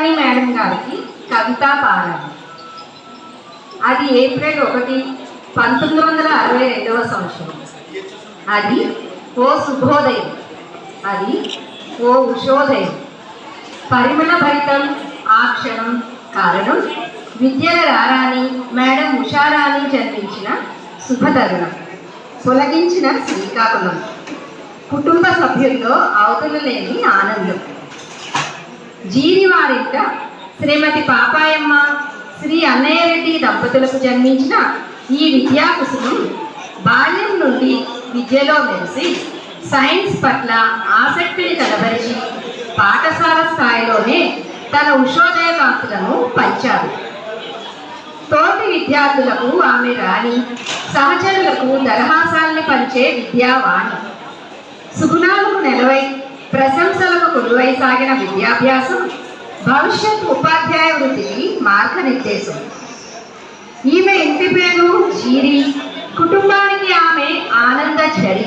Kalyani madam గారికి కవితా పారాయణ. అది ఏప్రిల్ ఒకటి పంతొమ్మిది వందల అరవై రెండవ సంవత్సరం. అది ఓ శుభోదయం. అది ఓ ఉషోదయం. పరిమళ భరితం ఆ క్షణం కారణం విద్యల రారాణి మేడం ఉషారాణి జన్మించిన శుభతరుణం. తొలగించిన శ్రీకాకుళం. కుటుంబ సభ్యుల్లో అవతల లేని ఆనందం. జీరివారింట శ్రీమతి పాపాయమ్మ శ్రీ అన్నయ్యరెడ్డి దంపతులకు జన్మించిన ఈ విద్యా బాల్యం నుండి విద్యలో మెలిసి సైన్స్ పట్ల ఆసక్తిని కనబరిచి పాఠశాల స్థాయిలోనే తన ఉషోదయకాంతులను పంచారు తోటి విద్యార్థులకు ఆమె రాణి సహచరులకు దరహాసాల్ని పంచే విద్యావాణి. సుగుణాలకు నెలవై ప్రశంసలకు గురువై సాగిన విద్యాభ్యాసం భవిష్యత్ ఉపాధ్యాయ వృత్తికి మార్గనిర్దేశం. ఈమె ఇంటి పేరు జీరి కుటుంబానికి ఆమె ఆనంద చరి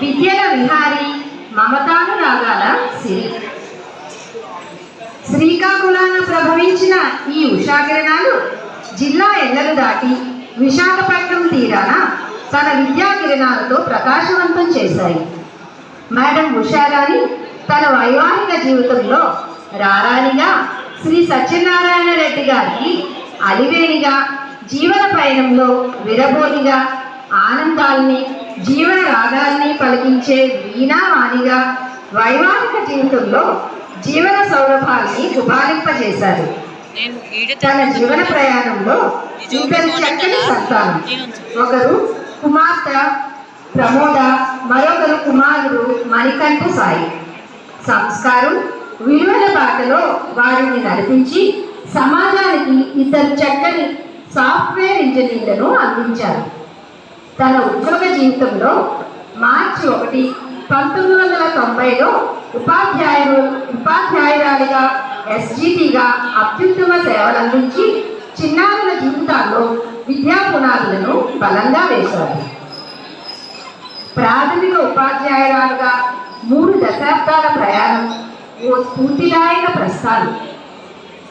విద్యల విహారి మమతాను రాగాల సిరి. శ్రీకాకుళాన ప్రభవించిన ఈ ఉషాకిరణాలు జిల్లా ఎల్లలు దాటి విశాఖపట్నం తీరాన తన విద్యా కిరణాలతో ప్రకాశవంతం చేశాయి. మేడం ఉషారాణి తన వైవాహిక జీవితంలో రారానిగా శ్రీ సత్యనారాయణ రెడ్డి గారికి అలివేనిగా జీవన పయనంలో విరబోనిగా ఆనందాల్ని జీవన రాగాల్ని పలికించే వీణావాణిగా వైవాహిక జీవితంలో జీవన సౌరభాల్ని గుబాలింపజేశారు. తన జీవన ప్రయాణంలో ఇద్దరు చక్కని సంతానం. ఒకరు కుమార్తె ప్రమోద మరో కుమారుడు మణికంఠ సాయి. సంస్కారం విలువల బాటలో వారిని నడిపించి సమాజానికి ఇద్దరు చక్కని సాఫ్ట్వేర్ ఇంజనీర్లను అందించారు. తన ఉద్యోగ జీవితంలో మార్చి ఒకటి పంతొమ్మిది వందల తొంభైలో ఉపాధ్యాయులు ఉపాధ్యాయురాలిగా ఎస్జిటిగా అత్యుత్తమ సేవలు అందించి చిన్నారుల జీవితాల్లో విద్యా పునాదులను బలంగా వేశారు. ప్రాథమిక ఉపాధ్యాయురాలుగా మూడు దశాబ్దాల ప్రయాణం ఓ స్ఫూర్తిదాయక ప్రస్థానం.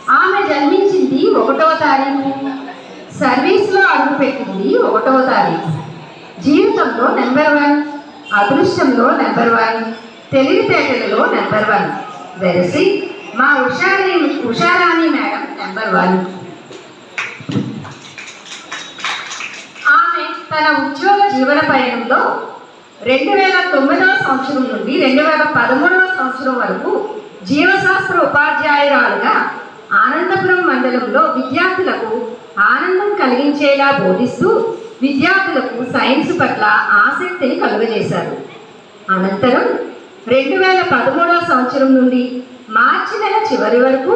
ఆమె జన్మించింది ఒకటవ తారీఖు సర్వీస్లో అడుగుపెట్టింది ఒకటవ తారీఖు. జీవితంలో నెంబర్ వన్ అదృష్టంలో నెంబర్ వన్ తెలివితేటలలో నెంబర్ వన్. వెరసి మా Usharani Usharani madam number one. ఆమె తన ఉద్యోగ జీవన పయనంలో రెండు వేల తొమ్మిదవ సంవత్సరం నుండి రెండు వేల పదమూడవ సంవత్సరం వరకు జీవశాస్త్ర ఉపాధ్యాయురాలుగా ఆనందపురం మండలంలో విద్యార్థులకు ఆనందం కలిగించేలా బోధిస్తూ విద్యార్థులకు సైన్స్ పట్ల ఆసక్తిని కలుగజేశారు. అనంతరం రెండు వేల పదమూడవ సంవత్సరం నుండి మార్చి నెల చివరి వరకు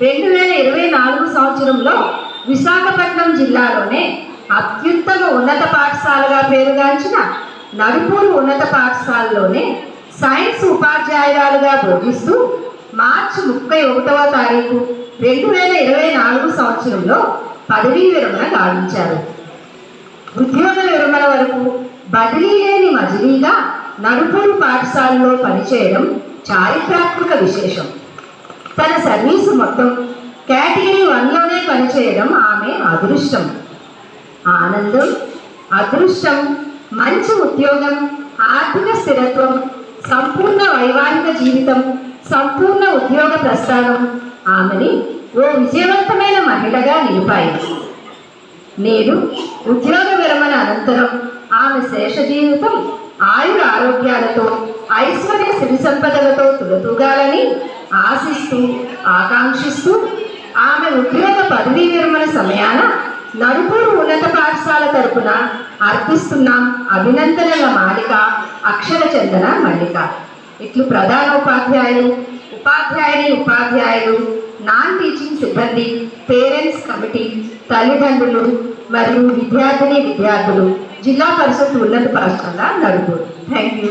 రెండు వేల ఇరవై నాలుగు సంవత్సరంలో విశాఖపట్నం జిల్లాలోనే అత్యుత్తమ ఉన్నత పాఠశాలగా పేరుగాంచిన నడుపూరు ఉన్నత పాఠశాలలోనే సైన్స్ ఉపాధ్యాయురాలుగా బోధిస్తూ మార్చి ముప్పై ఒకటవ తారీఖు రెండు వేల ఇరవై నాలుగు సంవత్సరంలో పదవీ విరమణ గావించారు. ఉద్యోగ విరమణ వరకు బదిలీ లేని మజిలీగా నడుపూరు పాఠశాలలో పనిచేయడం చారిత్రాత్మక విశేషం. తన సర్వీసు మొత్తం కేటగిరీ వన్లోనే పనిచేయడం ఆమె అదృష్టం. ఆనందం అదృష్టం మంచి ఉద్యోగం ఆర్థిక స్థిరత్వం సంపూర్ణ వైవాహిక జీవితం సంపూర్ణ ఉద్యోగ ప్రస్థానం. ఆమెని ఓ విజయవంతమైన మహిళగా నిలిపాయి. నేడు ఉద్యోగ విరమణ అనంతరం ఆమె శేష జీవితం ఆయుర ఆరోగ్యాలతో ఐశ్వర్య సిరి సంపదలతో తులతూగాలని ఆశిస్తూ ఆకాంక్షిస్తూ ఆమె ఉద్యోగ పదవీ విరమణ సమయాన నరుపూరు ఉన్నత పాఠశాల తరపున అర్పిస్తున్నాం అభినందనల మాలిక అక్షర చందన మల్లిక. ఇట్లు ప్రధాన ఉపాధ్యాయులు ఉపాధ్యాయుని ఉపాధ్యాయులు నాన్ టీచింగ్ సిబ్బంది పేరెంట్స్ కమిటీ తల్లిదండ్రులు మరియు విద్యార్థిని విద్యార్థులు. జిల్లా పరిషత్ ఉన్నత పాఠశాల నడుపూరు థ్యాంక్ యూ